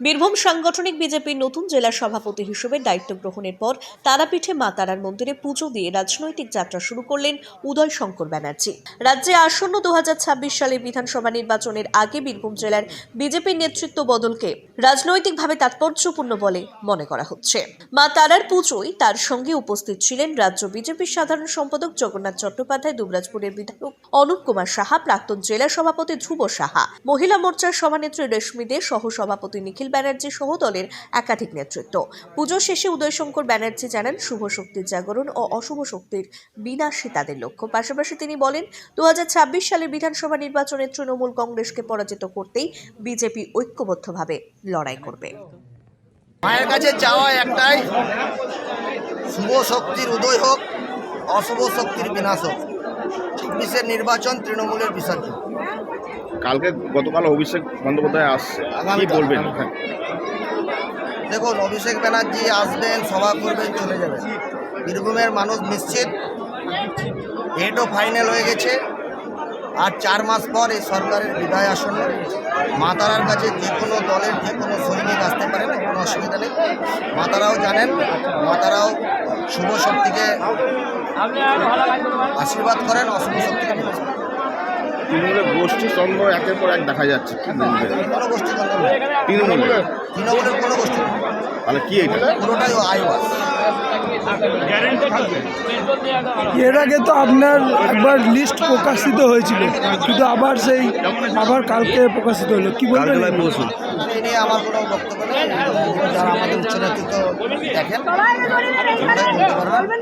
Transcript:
বীরভূম সাংগঠনিক বিজেপির নতুন জেলা সভাপতি হিসেবে দায়িত্ব গ্রহণের পর তারাপীঠে মা তারার মন্দিরে পুজো দিয়ে রাজনৈতিক যাত্রা শুরু করলেন উদয় শঙ্কর ব্যানার্জি। রাজ্যে আসন্ন দু সালের বিধানসভা নির্বাচনের আগে বীরভূম জেলার বিজেপির নেতৃত্ব বদলকে রাজনৈতিকভাবে তাৎপর্যপূর্ণ বলে মনে করা হচ্ছে। মা তারার পুজোয় তার সঙ্গে উপস্থিত ছিলেন রাজ্য বিজেপির সাধারণ সম্পাদক জগন্নাথ চট্টোপাধ্যায়, দুবরাজপুরের বিধায়ক অনুপ কুমার সাহা, প্রাক্তন জেলা সভাপতি ধ্রুব সাহা, মহিলা মোর্চার সভানেত্রী রেশমি দে সহ সভাপতি নিখিল ব্যানার্জি সহ দলের একাধিক নেতৃত্ব। পুজো শেষে উদয়শঙ্কর ব্যানার্জি জানান, শুভ শক্তির জাগরণ ও অশুভ শক্তির বিনাশই তাদের লক্ষ্য। পাশাপাশি তিনি বলেন দু হাজার ছাব্বিশ সালের বিধানসভা নির্বাচনে তৃণমূল কংগ্রেসকে পরাজিত করতেই বিজেপি ঐক্যবদ্ধভাবে লড়াই করবে। মায়ের কাছে চাওয়া একটাই, শুভ শক্তির উদয় হোক, অশুভ শক্তির বিনাশ হোক। চব্বিশের নির্বাচন তৃণমূলের বিসর্জন। কালকে গতকাল অভিষেক বন্দ্যোপাধ্যায় আসছে। কি বলবেন? দেখুন অভিষেক ব্যানার্জি আসবেন সভা করবেন চলে যাবেন। বীরভূমের মানুষ নিশ্চিত ডেটও ফাইনাল হয়ে গেছে। আর চার মাস পর এই সরকারের বিদায় আসন্ন। মাতারার কাছে যে কোনো দলের যে কোনো সৈনিক আসতে পারেন কোনো অসুবিধা নেই। মাতারাও জানেন মাতারাও শুভ শক্তিকে আশীর্বাদ করেন অশুভ শক্তিকে। তৃণমূলের গোষ্ঠী দ্বন্দ্ব একের পর এক দেখা যাচ্ছে। কি। তৃণমূলের। তাহলে কি এটা? এর আগে তো আপনার একবার লিস্ট প্রকাশিত হয়েছিল কিন্তু আবার সেই আবার কালকে প্রকাশিত হলো। কি বলবেন? আমার কোনো বক্তব্য নেই। যারা আমাদের উচ্চ নেতৃত্ব দেখেন বলতে পারবেন